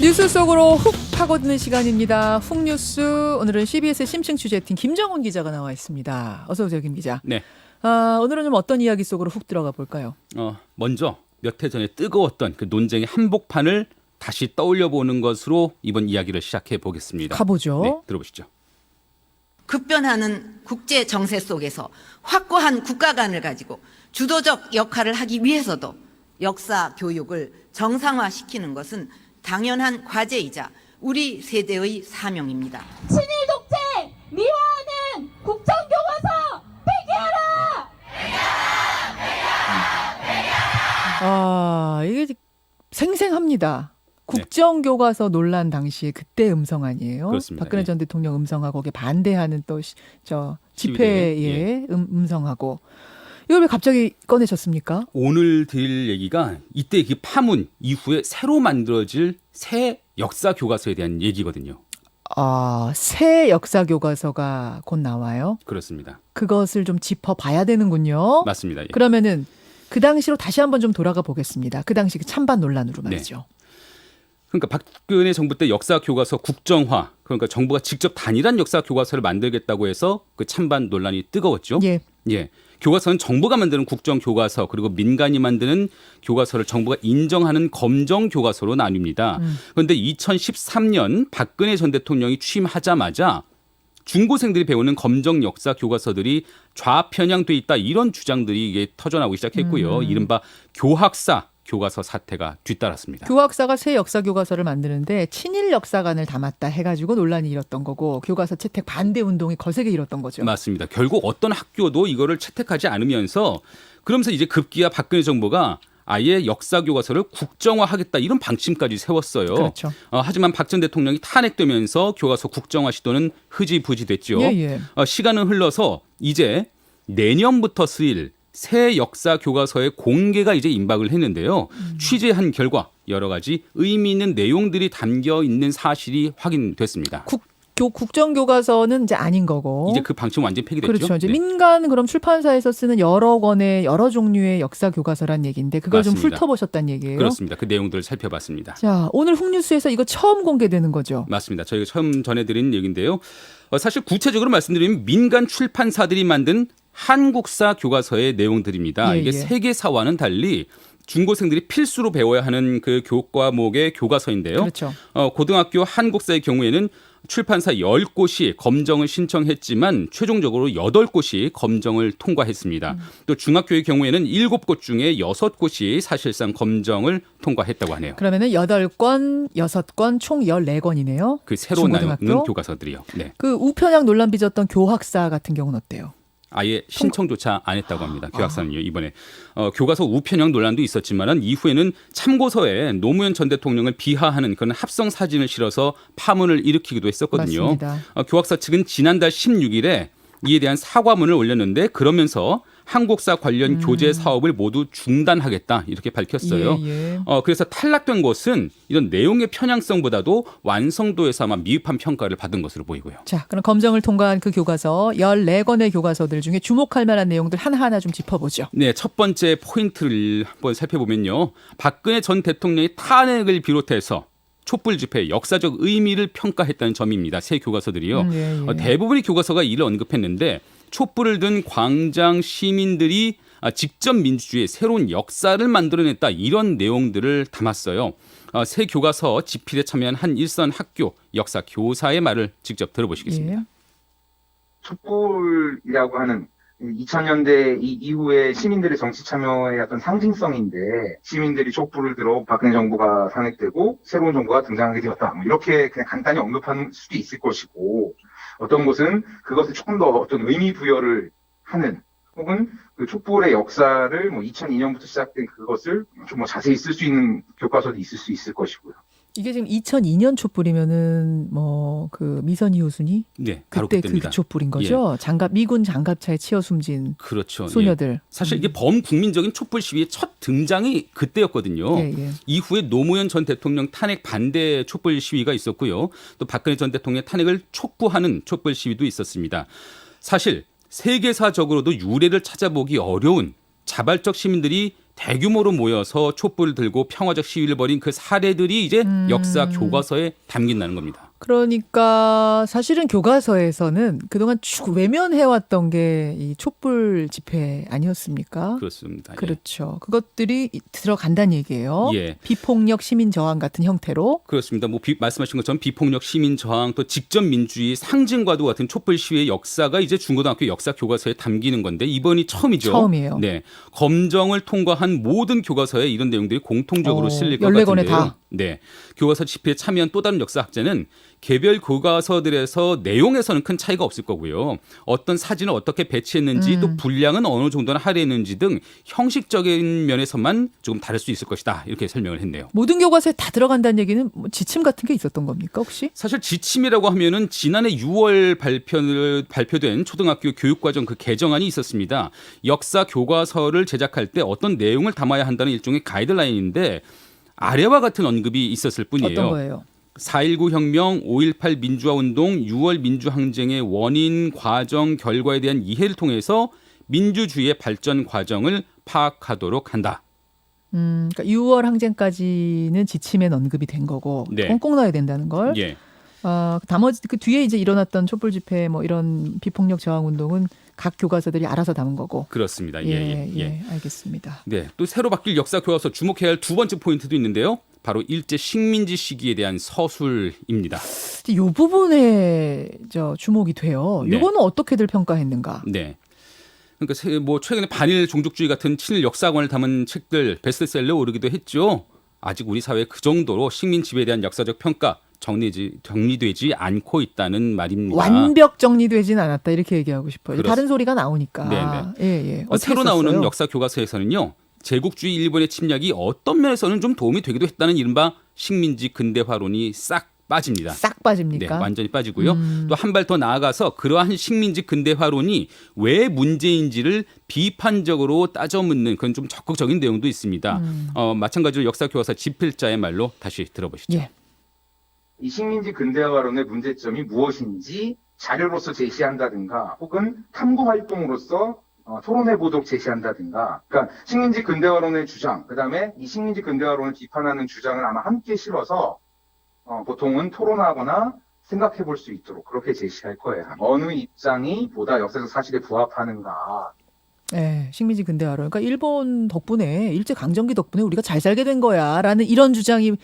뉴스 속으로 훅 파고드는 시간입니다. 훅 뉴스 오늘은 CBS 심층 취재팀 김정훈 기자가 나와 있습니다. 어서 오세요, 김 기자. 네. 아, 오늘은 좀 어떤 이야기 속으로 훅 들어가 볼까요? 어, 먼저 몇 해 전에 뜨거웠던 그 논쟁의 한복판을 다시 떠올려 보는 것으로 이번 이야기를 시작해 보겠습니다. 가보죠. 네, 들어보시죠. 급변하는 국제 정세 속에서 확고한 국가관을 가지고 주도적 역할을 하기 위해서도 역사 교육을 정상화시키는 것은 당연한 과제이자 우리 세대의 사명입니다. 친일 독재 미화하는 국정교과서 폐기하라! 아, 이게 생생합니다. 국정교과서 논란 당시에 그때 음성 아니에요? 그렇습니다. 박근혜 예. 전 대통령 음성하고 거기에 반대하는 또 저 집회에 시위대에, 음, 음성하고 이걸 왜 갑자기 꺼내셨습니까? 오늘 드릴 얘기가 이때 그 파문 이후에 새로 만들어질 새 역사 교과서에 대한 얘기거든요. 아, 새 역사 교과서가 곧 나와요. 그렇습니다. 그것을 좀 짚어 봐야 되는군요. 맞습니다. 예. 그러면은 그 당시로 다시 한번 좀 돌아가 보겠습니다. 그 당시 그 찬반 논란으로 네. 말이죠. 그러니까 박근혜 정부 때 역사 교과서 국정화 그러니까 정부가 직접 단일한 역사 교과서를 만들겠다고 해서 그 찬반 논란이 뜨거웠죠. 예. 예. 교과서는 정부가 만드는 국정 교과서 그리고 민간이 만드는 교과서를 정부가 인정하는 검정 교과서로 나뉩니다. 그런데 2013년 박근혜 전 대통령이 취임하자마자 중고생들이 배우는 검정 역사 교과서들이 좌편향돼 있다 이런 주장들이 이게 터져나오기 시작했고요. 이른바 교학사 교과서 사태가 뒤따랐습니다. 교학사가 새 역사 교과서를 만드는데 친일 역사관을 담았다 해가지고 논란이 일었던 거고 교과서 채택 반대 운동이 거세게 일었던 거죠. 맞습니다. 결국 어떤 학교도 이거를 채택하지 않으면서 그러면서 이제 급기야 박근혜 정부가 아예 역사 교과서를 국정화하겠다 이런 방침까지 세웠어요. 그렇죠. 어, 하지만 박 전 대통령이 탄핵되면서 교과서 국정화 시도는 흐지부지됐죠. 예, 예. 어, 시간은 흘러서 이제 내년부터 쓰일 새 역사 교과서의 공개가 이제 임박을 했는데요. 음. 취재한 결과 여러 가지 의미 있는 내용들이 담겨 있는 사실이 확인됐습니다. 국, 교, 국정교과서는 이제 아닌 거고. 이제 그 방침 완전 폐기됐죠. 그렇죠. 이제 네. 민간 그럼 출판사에서 쓰는 여러 권의 여러 종류의 역사 교과서란 얘기인데 그걸 좀 맞습니다. 훑어보셨다는 얘기예요. 그렇습니다. 그 내용들을 살펴봤습니다. 자, 오늘 훅뉴스에서 이거 처음 공개되는 거죠. 맞습니다. 저희가 처음 전해드린 얘기인데요. 어, 사실 구체적으로 말씀드리면 민간 출판사들이 만든 한국사 교과서의 내용들입니다. 예, 이게 예. 세계사와는 달리 중고생들이 필수로 배워야 하는 그 교과목의 교과서인데요. 그렇죠. 어, 고등학교 한국사의 경우에는 출판사 10곳이 검정을 신청했지만 최종적으로 8곳이 검정을 통과했습니다. 음. 또 중학교의 경우에는 7곳 중에 6곳이 사실상 검정을 통과했다고 하네요. 그러면은 8권, 6권, 총 14권이네요. 그 새로? 나오는 교과서들이요. 네. 그 우편향 논란 빚었던 교학사 같은 경우는 어때요? 아예 신청조차 안 했다고 합니다. 교학사는요 이번에 어, 교과서 우편형 논란도 있었지만은 이후에는 참고서에 노무현 전 대통령을 비하하는 그런 합성 사진을 실어서 파문을 일으키기도 했었거든요. 맞습니다. 어, 교학사 측은 지난달 16일에 이에 대한 사과문을 올렸는데 그러면서 한국사 관련 교재 사업을 모두 중단하겠다 이렇게 밝혔어요. 음. 예, 예. 어, 그래서 탈락된 것은 이런 내용의 편향성보다도 완성도에서 아마 미흡한 평가를 받은 것으로 보이고요. 자, 그럼 검정을 통과한 그 교과서 14권의 교과서들 중에 주목할 만한 내용들 하나하나 좀 짚어보죠. 네, 첫 번째 포인트를 한번 살펴보면요. 박근혜 전 대통령의 탄핵을 비롯해서 촛불 집회 역사적 의미를 평가했다는 점입니다. 새 교과서들이요. 음, 예, 예. 어, 대부분의 교과서가 이를 언급했는데 촛불을 든 광장 시민들이 아, 직접 민주주의의 새로운 역사를 만들어냈다 이런 내용들을 담았어요. 어, 새 교과서 집필에 참여한 한 일선 학교 역사 교사의 말을 직접 들어보시겠습니다. 예. 촛불이라고 하는 2000년대 이 이후에 시민들의 정치 참여의 어떤 상징성인데 시민들이 촛불을 들어 박근혜 정부가 탄핵되고 새로운 정부가 등장하게 되었다. 뭐 이렇게 그냥 간단히 언급할 수도 있을 것이고 어떤 곳은 그것을 조금 더 어떤 의미 부여를 하는 혹은 그 촛불의 역사를 뭐 2002년부터 시작된 그것을 좀 뭐 자세히 쓸 수 있는 교과서도 있을 수 있을 것이고요. 이게 지금 2002년 촛불이면은 뭐 그 미선 이호순이 네, 바로 그때 그 그때입니다. 촛불인 거죠. 장갑 미군 장갑차에 치여 숨진 그렇죠. 예. 소녀들. 사실 이게 범국민적인 촛불 시위의 첫 등장이 그때였거든요. 예, 예. 이후에 노무현 전 대통령 탄핵 반대 촛불 시위가 있었고요. 또 박근혜 전 대통령 의 탄핵을 촉구하는 촛불 시위도 있었습니다. 사실 세계사적으로도 유례를 찾아보기 어려운 자발적 시민들이 대규모로 모여서 촛불을 들고 평화적 시위를 벌인 그 사례들이 이제 음. 역사 교과서에 담긴다는 겁니다. 그러니까 사실은 교과서에서는 그동안 쭉 외면해왔던 게 이 촛불 집회 아니었습니까? 그렇습니다. 예. 그렇죠. 그것들이 이- 들어간다는 얘기예요. 예. 비폭력 시민 저항 같은 형태로. 그렇습니다. 뭐 비- 말씀하신 것처럼 비폭력 시민 저항 또 직접 민주주의 상징과도 같은 촛불 시위의 역사가 이제 중고등학교 역사 교과서에 담기는 건데 이번이 처음이죠. 처음이에요. 네. 검정을 통과한 모든 교과서에 이런 내용들이 공통적으로 어, 실릴 것 14권에 같은데요. 다. 네. 교과서 집회에 참여한 또 다른 역사학자는 개별 교과서들에서 내용에서는 큰 차이가 없을 거고요. 어떤 사진을 어떻게 배치했는지 음. 또 분량은 어느 정도나 할애했는지 등 형식적인 면에서만 조금 다를 수 있을 것이다. 이렇게 설명을 했네요. 모든 교과서에 다 들어간다는 얘기는 뭐 지침 같은 게 있었던 겁니까 혹시? 사실 지침이라고 하면은 지난해 6월 발표를 발표된 초등학교 교육과정 그 개정안이 있었습니다. 역사 교과서를 제작할 때 어떤 내용을 담아야 한다는 일종의 가이드라인인데 아래와 같은 언급이 있었을 뿐이에요. 어떤 거예요? 4.19 혁명, 5.18 민주화 운동, 6월 민주항쟁의 원인, 과정, 결과에 대한 이해를 통해서 민주주의의 발전 과정을 파악하도록 한다. 음, 그러니까 6월 항쟁까지는 지침에 언급이 된 거고 네. 꽁꽁 넣어야 된다는 걸. 예. 아, 나머지 그 뒤에 이제 일어났던 촛불 집회 뭐 이런 비폭력 저항 운동은 각 교과서들이 알아서 담은 거고. 그렇습니다. 예, 예, 예, 예. 예, 알겠습니다. 네, 또 새로 바뀔 역사 교과서 주목해야 할 두 번째 포인트도 있는데요. 바로 일제 식민지 시기에 대한 서술입니다. 이 부분에 저 주목이 돼요. 네. 요거는 어떻게들 평가했는가? 네. 그러니까 세- 뭐 최근에 반일 종족주의 같은 친일 역사관을 담은 책들 베스트셀러 오르기도 했죠. 아직 우리 사회 그 정도로 식민 지배에 대한 역사적 평가 정리지 정리되지 않고 있다는 말입니다. 완벽 정리되진 않았다 이렇게 얘기하고 싶어요. 그렇습- 다른 소리가 나오니까. 네네. 예, 예. 어, 새로 나오는 썼어요? 역사 교과서에서는요. 제국주의 일본의 침략이 어떤 면에서는 좀 도움이 되기도 했다는 이른바 식민지 근대화론이 싹 빠집니다. 싹 네, 빠집니까? 완전히 빠지고요. 음. 또한 발 더 나아가서 그러한 식민지 근대화론이 왜 문제인지를 비판적으로 따져 묻는 그런 좀 적극적인 내용도 있습니다. 음. 어, 마찬가지로 역사 교과서 집필자의 말로 다시 들어보시죠. 예. 이 식민지 근대화론의 문제점이 무엇인지 자료로서 제시한다든가 혹은 탐구 활동으로서 어, 토론회 보도록 제시한다든가 그러니까 식민지 근대화론의 주장 그다음에 이 식민지 근대화론을 비판하는 주장을 아마 함께 실어서 어, 보통은 토론하거나 생각해 볼 수 있도록 그렇게 제시할 거예요. 어느 입장이 보다 역사적 사실에 부합하는가 예, 식민지 근대화로. 그러니까 일본 덕분에 일제 강점기 덕분에 우리가 잘 살게 된 거야라는 이런 주장이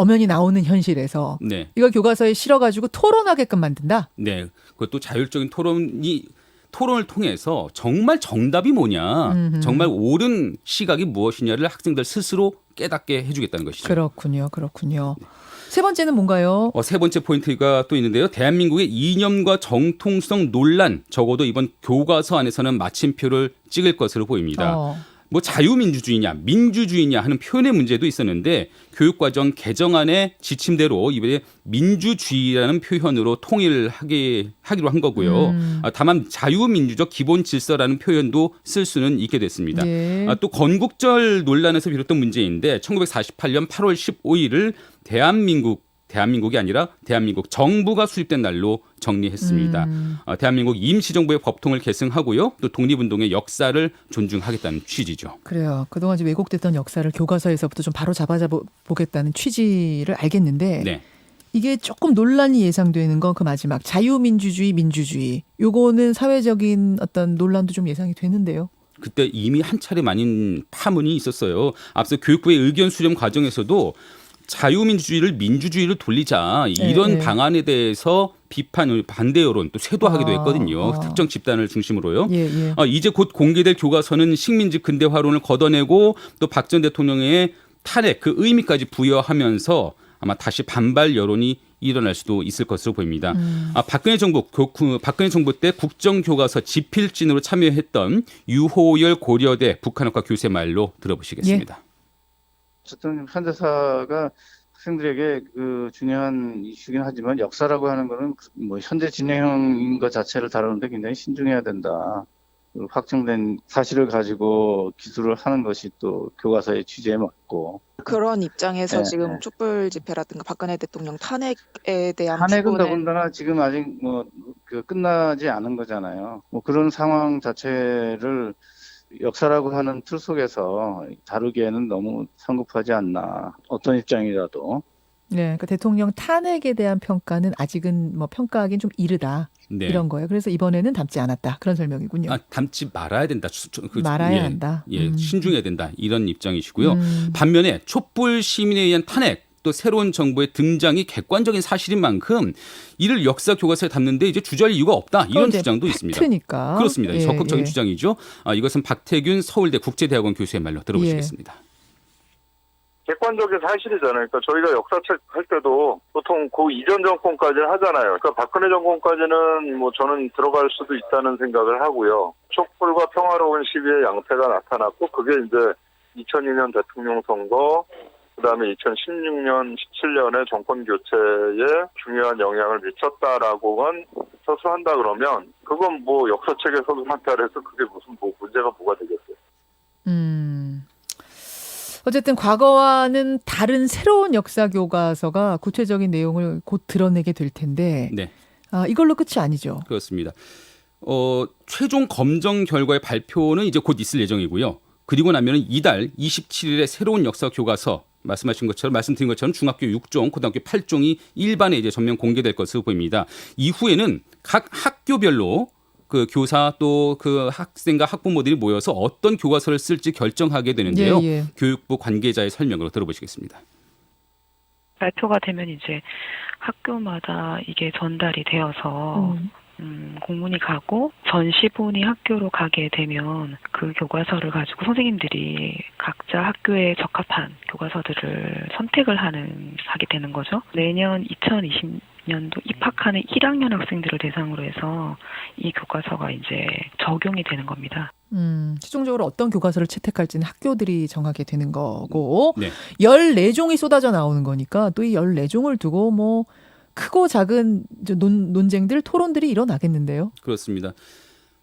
엄연히 나오는 현실에서 네, 이걸 교과서에 실어가지고 토론하게끔 만든다. 네. 그것도 자율적인 토론이 토론을 통해서 정말 정답이 뭐냐, 음흠. 정말 옳은 시각이 무엇이냐를 학생들 스스로 깨닫게 해주겠다는 것이죠. 그렇군요, 그렇군요. 세 번째는 뭔가요? 어, 세 번째 포인트가 또 있는데요. 대한민국의 이념과 정통성 논란 적어도 이번 교과서 안에서는 마침표를 찍을 것으로 보입니다. 어, 뭐 자유민주주의냐 민주주의냐 하는 표현의 문제도 있었는데 교육과정 개정안의 지침대로 이번에 민주주의라는 표현으로 통일을 하게 하기로 한 거고요. 음. 아, 다만 자유민주적 기본 질서라는 표현도 쓸 수는 있게 됐습니다. 예. 아, 또 건국절 논란에서 비롯된 문제인데 1948년 8월 15일을 대한민국 대한민국이 아니라 대한민국 정부가 수립된 날로 정리했습니다. 음. 어, 대한민국 임시정부의 법통을 계승하고요. 또 독립운동의 역사를 존중하겠다는 취지죠. 그래요. 그동안 이제 왜곡됐던 역사를 교과서에서부터 좀 바로 잡아 보겠다는 취지를 알겠는데 네. 이게 조금 논란이 예상되는 건 그 마지막 자유민주주의, 민주주의. 요거는 사회적인 어떤 논란도 좀 예상이 되는데요. 그때 이미 한 차례 많은 파문이 있었어요. 앞서 교육부의 의견 수렴 과정에서도 자유민주주의를 민주주의로 돌리자 이런 네. 방안에 대해서 비판 반대 여론 또 쇄도하기도 아, 했거든요. 아. 특정 집단을 중심으로요. 예, 예. 아, 이제 곧 공개될 교과서는 식민지 근대화론을 걷어내고 또 박 전 대통령의 탄핵 그 의미까지 부여하면서 아마 다시 반발 여론이 일어날 수도 있을 것으로 보입니다. 음. 아, 박근혜 정부 교- 그 박근혜 정부 때 국정 교과서 집필진으로 참여했던 유호열 고려대 북한학과 교수의 말로 들어보시겠습니다. 어쨌든 현대사가 학생들에게 그 중요한 이슈긴 하지만 역사라고 하는 거는 뭐 현재 진행형인 것 자체를 다루는데 굉장히 신중해야 된다. 그 확정된 사실을 가지고 기술을 하는 것이 또 교과서의 취지에 맞고 그런 입장에서 네, 지금 네. 촛불 집회라든가 박근혜 대통령 탄핵에 대한 탄핵은 더군다나 지금 아직 뭐 그 끝나지 않은 거잖아요. 뭐 그런 상황 자체를 역사라고 하는 틀 속에서 다루기에는 너무 성급하지 않나. 어떤 입장이라도. 네, 그러니까 대통령 탄핵에 대한 평가는 아직은 뭐 평가하기는 좀 이르다 네. 이런 거예요. 그래서 이번에는 담지 않았다 그런 설명이군요. 아, 담지 말아야 된다. 수- 그- 말아야 예, 한다. 예, 음. 신중해야 된다. 이런 입장이시고요. 음. 반면에 촛불 시민에 의한 탄핵 또 새로운 정부의 등장이 객관적인 사실인 만큼 이를 역사 교과서에 담는데 이제 주저할 이유가 없다. 이런 주장도 있습니다. 팩트니까. 그렇습니다. 예, 적극적인 예. 주장이죠. 아, 이것은 박태균 서울대 국제대학원 교수의 말로 들어보시겠습니다. 객관적인 사실이잖아요. 그러니까 저희가 역사책 할 때도 보통 그 이전 정권까지는 하잖아요. 그러니까 박근혜 정권까지는 뭐 저는 들어갈 수도 있다는 생각을 하고요. 촛불과 평화로운 시위의 양태가 나타났고 그게 이제 2002년 대통령 선거 그다음에 2016년, 17년의 정권 교체에 중요한 영향을 미쳤다라고만 서술한다 그러면 그건 뭐 역사책에서도 한다 그래서 그게 무슨 뭐 문제가 뭐가 되겠어요. 음. 어쨌든 과거와는 다른 새로운 역사 교과서가 구체적인 내용을 곧 드러내게 될 텐데 네. 아, 이걸로 끝이 아니죠. 그렇습니다. 어, 최종 검정 결과의 발표는 이제 곧 있을 예정이고요. 그리고 나면은 이달 27일에 새로운 역사 교과서 말씀하신 것처럼 말씀드린 것처럼 중학교 6종, 고등학교 8종이 일반에 이제 전면 공개될 것으로 보입니다. 이후에는 각 학교별로 그 교사 또 그 학생과 학부모들이 모여서 어떤 교과서를 쓸지 결정하게 되는데요. 예, 예. 교육부 관계자의 설명으로 들어보시겠습니다. 발표가 되면 이제 학교마다 이게 전달이 되어서 음. 음, 공문이 가고 전시본이 학교로 가게 되면 그 교과서를 가지고 선생님들이 각자 학교에 적합한 교과서들을 선택을 하는 하게 되는 거죠. 내년 2020년도 입학하는 1학년 학생들을 대상으로 해서 이 교과서가 이제 적용이 되는 겁니다. 음, 최종적으로 어떤 교과서를 채택할지는 학교들이 정하게 되는 거고 네. 14종이 쏟아져 나오는 거니까 또 이 14종을 두고 뭐 크고 작은 논, 논쟁들, 토론들이 일어나겠는데요. 그렇습니다.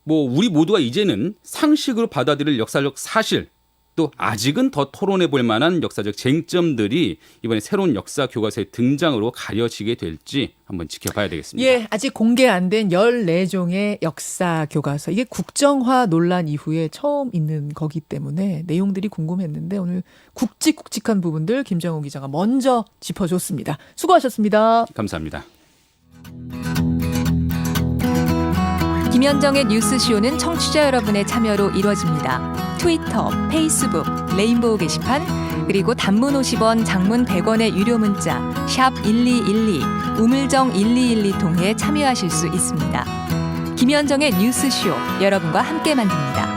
뭐 우리 모두가 이제는 상식으로 받아들일 역사적 사실 또 아직은 더 토론해 볼 만한 역사적 쟁점들이 이번에 새로운 역사 교과서의 등장으로 가려지게 될지 한번 지켜봐야 되겠습니다. 예, 아직 공개 안 된 14종의 역사 교과서. 이게 국정화 논란 이후에 처음 있는 거기 때문에 내용들이 궁금했는데 오늘 굵직굵직한 부분들 김정우 기자가 먼저 짚어줬습니다. 수고하셨습니다. 감사합니다. 김현정의 뉴스쇼는 청취자 여러분의 참여로 이루어집니다. 트위터, 페이스북, 레인보우 게시판, 그리고 단문 50원, 장문 100원의 유료 문자 샵 1212, 우물정 1212 통해 참여하실 수 있습니다. 김현정의 뉴스쇼 여러분과 함께 만듭니다.